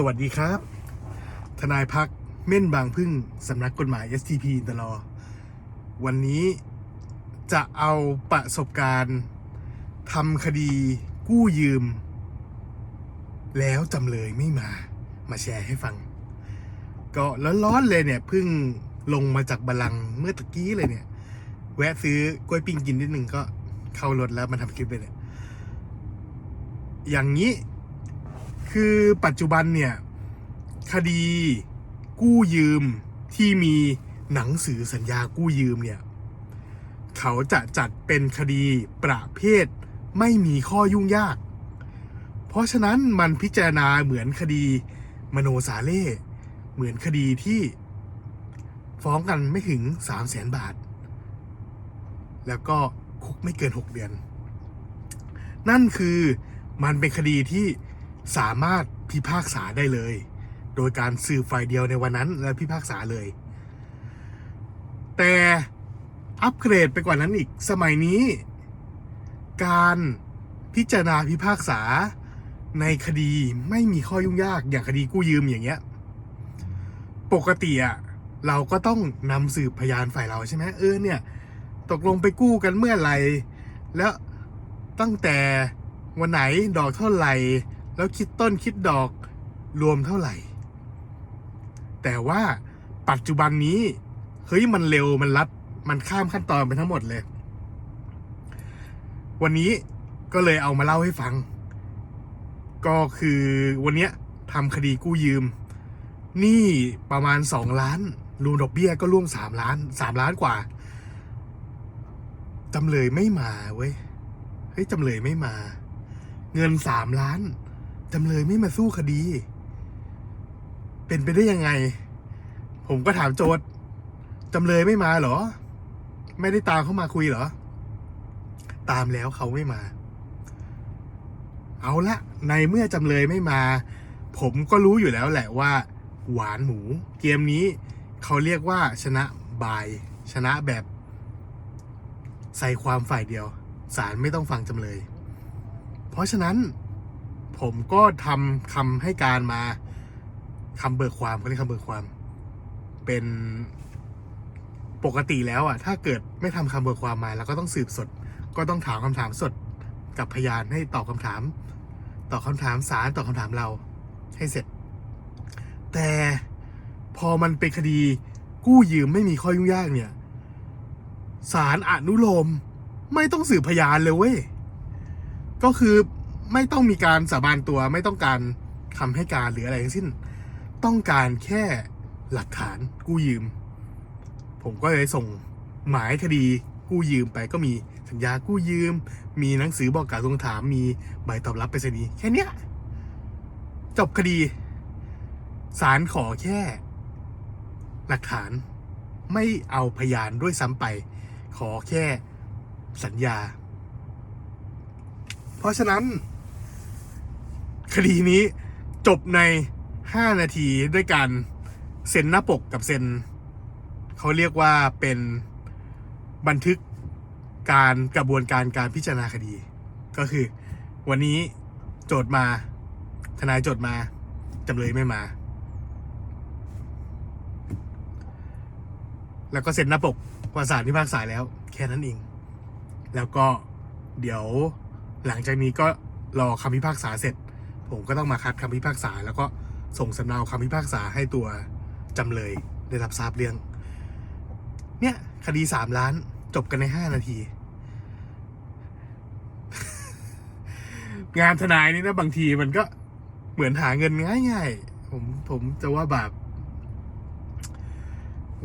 สวัสดีครับ ทนายพักเม่นบางพึ่งสำนักกฎหมาย STP ตลอวันนี้จะเอาประสบการณ์ทำคดีกู้ยืม แล้วจำเลยไม่มา มาแชร์ให้ฟัง ก็ร้อนๆเลยเนี่ยเพิ่งลงมาจากบัลลังเมื่อตะกี้เลยเนี่ย แวะซื้อกล้วยปิ้งกินนิดนึงก็เข้ารถแล้วมาทำคลิปเลยเนี่ยอย่างนี้ คือปัจจุบันเนี่ย คดีกู้ยืมที่มีหนังสือสัญญากู้ยืมเนี่ย เขาจะจัดเป็นคดีประเภทไม่มีข้อยุ่งยาก เพราะฉะนั้นมันพิจารณาเหมือนคดีมโนสาเล่เหมือนคดีที่ฟ้องกันไม่ถึง 3 0 0แสนบาท แล้วก็คุกไม่เกิน 6 เดือน นั่นคือมันเป็นคดีที่ สามารถพิพากษาได้เลย โดยการสืบฝ่ายเดียวในวันนั้นและพิพากษาเลย แต่อัปเกรดไปกว่านั้นอีกสมัยนี้ การพิจารณาพิพากษาในคดีไม่มีข้อยุ่งยากอย่างคดีกู้ยืมอย่างเงี้ย ปกติอะเราก็ต้องนำสืบพยานฝ่ายเราใช่ไหมเออเนี่ย ตกลงไปกู้กันเมื่อไหร่ แล้วตั้งแต่วันไหนดอกเท่าไหร่ แล้วคิดต้นคิดดอกรวมเท่าไหร่ แต่ว่าปัจจุบันนี้เฮ้ยมันเร็วมันรัดมันข้ามขั้นตอนไปทั้งหมดเลย วันนี้ก็เลยเอามาเล่าให้ฟัง ก็คือวันเนี้ยทำคดีกู้ยืม นี่ประมาณสองล้านรวมดอกเบี้ยก็ร่วมสามล้านสามล้านกว่าจำเลยไม่มาเว้ยเฮ้ยจำเลยไม่มา เงินสามล้าน จำเลยไม่มาสู้คดี เป็นไปได้ยังไง ผมก็ถามโจทย์จำเลยไม่มาเหรอ ไม่ได้ตามเขามาคุยเหรอ ตามแล้วเขาไม่มา เอาละในเมื่อจำเลยไม่มา ผมก็รู้อยู่แล้วแหละว่า หวานหมู เกมนี้ เขาเรียกว่าชนะบาย ชนะแบบ ใส่ความฝ่ายเดียวศาลไม่ต้องฟังจำเลย เพราะฉะนั้น ผมก็ทำคำให้การมาคำเบิกความเขาเรียกคำเบิกความ เป็นปกติแล้วอะ ถ้าเกิดไม่ทำคำเบิกความมาเราก็ต้องสืบสด ก็ต้องถามคำถามสดกับพยานให้ตอบคำถามตอบคำถามสารตอบคำถามเรา ให้เสร็จ แต่พอมันเป็นคดีกู้ยืมไม่มีข้อยุ่งยากเนี่ยศาลอนุโลมไม่ต้องสืบพยานเลยเว้ยก็คือ ไม่ต้องมีการสาบานตัวไม่ต้องการคำให้การหรืออะไรทั้งสิ้น ต้องการแค่หลักฐานกู้ยืม ผมก็เลยส่งหมายคดีกู้ยืมไปก็มีสัญญากู้ยืม มีหนังสือบอกกล่าวทวงถาม มีใบตอบรับไปรษณีย์แค่เนี้ยจบคดีศาลขอแค่ หลักฐานไม่เอาพยานด้วยซ้ำไป ขอแค่สัญญา เพราะฉะนั้น คดีนี้จบใน 5 นาทีด้วยการเซ็นหน้าปกกับเซ็นเขาเรียกว่าเป็นบันทึกการกระบวนการการพิจารณาคดี ก็คือ วันนี้โจทย์มา ทนายโจทย์มาจำเลยไม่มา แล้วก็เซ็นหน้าปกว่าสารพิพากษาแล้ว แค่นั้นเอง แล้วก็เดี๋ยวหลังจากนี้ก็รอคำพิพากษาเสร็จ ผมก็ต้องมาคัดคำพิพากษา แล้วก็ส่งสำเนาคำพิพากษาให้ตัวจำเลยได้รับทราบเรื่อง เนี่ย คดีสามล้านจบกันในห้านาที งานทนายนี่นะบางทีมันก็เหมือนหาเงินง่ายๆ ผมผมจะว่าแบบ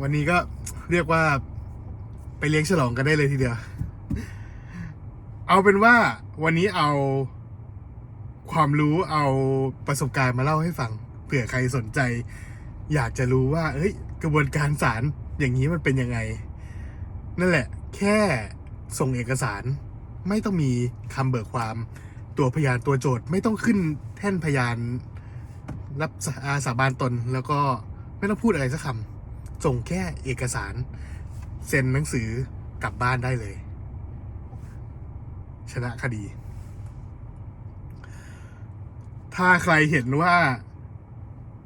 วันนี้ก็เรียกว่าไปเลี้ยงฉลองกันได้เลยทีเดียว เอาเป็นว่าวันนี้เอา ความรู้เอาประสบการณ์มาเล่าให้ฟังเผื่อใครสนใจ อยากจะรู้ว่าเฮ้ย กระบวนการศาลอย่างนี้มันเป็นยังไง นั่นแหละ แค่ส่งเอกสาร ไม่ต้องมีคำเบิกความ ตัวพยานตัวโจทย์ไม่ต้องขึ้นแท่นพยาน รับอาสาบานตนแล้วก็ไม่ต้องพูดอะไรสักคำส่งแค่เอกสาร เซ็นหนังสือกลับบ้านได้เลย ชนะคดี ถ้าใครเห็นว่า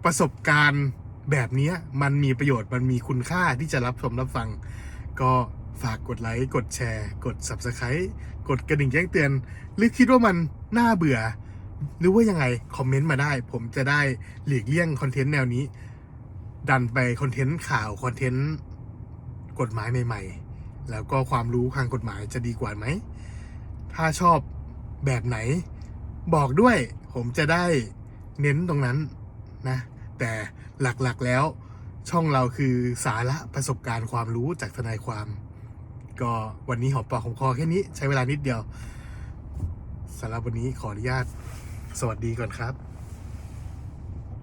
ประสบการณ์แบบนี้มันมีประโยชน์มันมีคุณค่าที่จะรับชมรับฟัง ก็ฝากกดไลค์กดแชร์ กด Subscribe กดกระดิ่งแจ้งเตือน หรือคิดว่ามันน่าเบื่อ หรือว่ายังไง คอมเมนต์มาได้ ผมจะได้หลีกเลี่ยงคอนเทนต์แนวนี้ ดันไปคอนเทนต์ข่าว คอนเทนต์กฎหมายใหม่ ๆ แล้วก็ความรู้ทางกฎหมายจะดีกว่าไหม ถ้าชอบแบบไหนบอกด้วย ผมจะได้เน้นตรงนั้นนะ แต่หลักๆแล้วช่องเราคือสาระประสบการณ์ความรู้จากทนายความ ก็วันนี้หอมปากหอมคอแค่นี้ใช้เวลานิดเดียวสำหรับวันนี้ขออนุญาต สวัสดีก่อนครับ